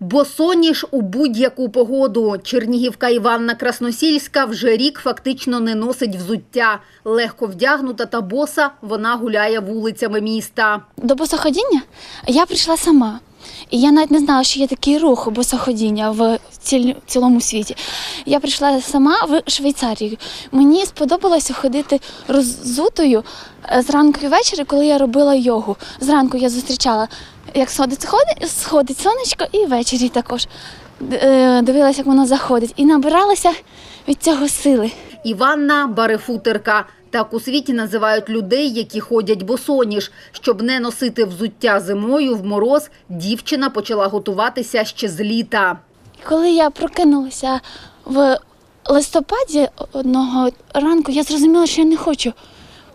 Босоніж у будь-яку погоду. Чернігівка Іванна Красносільська вже рік фактично не носить взуття. Легко вдягнута та боса, вона гуляє вулицями міста. До босоходіння я прийшла сама. І я навіть не знала, що є такий рух босоходіння в цілому світі. Я прийшла сама в Швейцарію. Мені сподобалося ходити роззутою е, зранку і ввечері, коли я робила йогу. Зранку я зустрічала, як сходить, сходить, сходить сонечко, і ввечері також е, дивилася, як воно заходить. І набиралася від цього сили. Іванна – барифутерка. Так у світі називають людей, які ходять босоніж. Щоб не носити взуття зимою в мороз, дівчина почала готуватися ще з літа. Коли я прокинулася в листопаді одного ранку, я зрозуміла, що я не хочу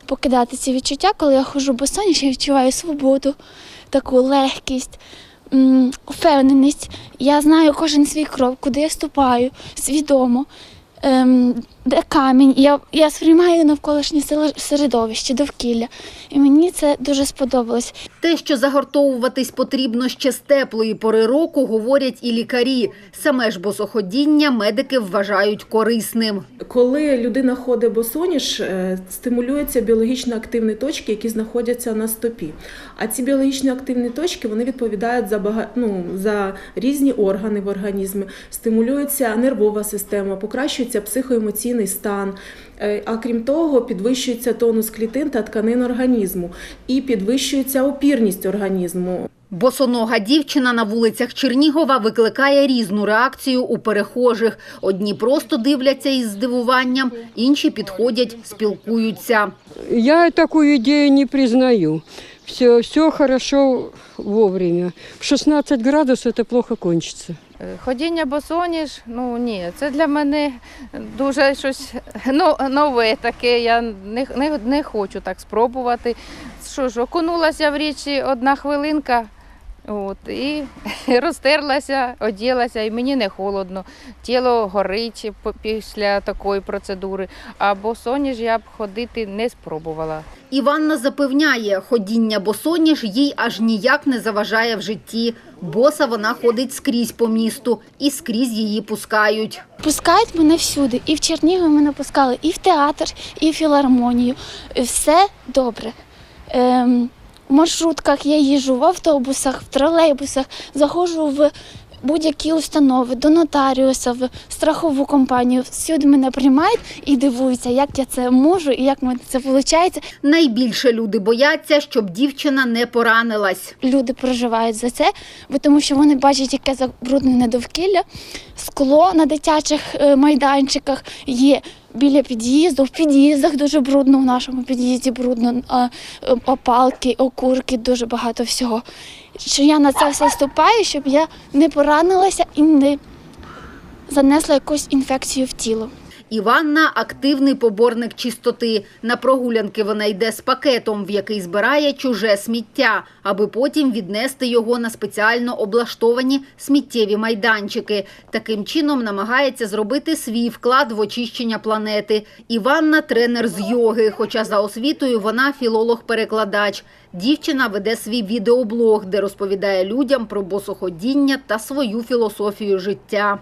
покидати ці відчуття, коли я ходжу босоніж, я відчуваю свободу, таку легкість, впевненість. Я знаю кожен свій крок, куди я ступаю, свідомо. Ем, де камінь, я, я сприймаю навколишнє середовище, довкілля. І мені це дуже сподобалось. Те, що загортовуватись потрібно ще з теплої пори року, говорять і лікарі. Саме ж босоходіння медики вважають корисним. Коли людина ходить босоніж, е, стимулюються біологічно активні точки, які знаходяться на стопі. А ці біологічно активні точки вони відповідають за бага... ну, за різні органи в організмі, стимулюється нервова система, покращується психоемоційний стан. Е, А крім того, підвищується тонус клітин та тканин організму і підвищується опірність організму. Босонога дівчина на вулицях Чернігова викликає різну реакцію у перехожих. Одні просто дивляться із здивуванням, інші підходять, спілкуються. Я такую идею не признаю. Все, все хорошо вовремя. В 16 градусов это плохо кончится. Е, Ходіння босоніж, ну ні, це для мене дуже щось ну, нове таке. Я не, не, не хочу так спробувати. Що ж, окунулася в річі одна хвилинка, от, і розтерлася, оділася, і мені не холодно. Тіло горить після такої процедури. А босоніж я б ходити не спробувала. Іванна запевняє, ходіння босоніж їй аж ніяк не заважає в житті. Боса вона ходить скрізь по місту і скрізь її пускають. Пускають мене всюди. І в Чернігові мене пускали, і в театр, і в філармонію. Все добре. Ем, в маршрутках я їжджу, в автобусах, в тролейбусах, заходжу в будь-які установи, до нотаріуса, в страхову компанію. Всюди мене приймають і дивуються, як я це можу і як мене це виходить. Найбільше люди бояться, щоб дівчина не поранилась. Люди переживають за це, бо тому що вони бачать, яке забруднене довкілля. Скло на дитячих е, майданчиках є біля під'їзду. В під'їздах дуже брудно, в нашому під'їзді брудно, е, опалки, окурки, дуже багато всього. Що я на це все ступаю, щоб я не поранилася і не занесла якусь інфекцію в тіло. Іванна – активний поборник чистоти. На прогулянки вона йде з пакетом, в який збирає чуже сміття, аби потім віднести його на спеціально облаштовані сміттєві майданчики. Таким чином намагається зробити свій вклад в очищення планети. Іванна – тренер з йоги, хоча за освітою вона філолог-перекладач. Дівчина веде свій відеоблог, де розповідає людям про босоходіння та свою філософію життя.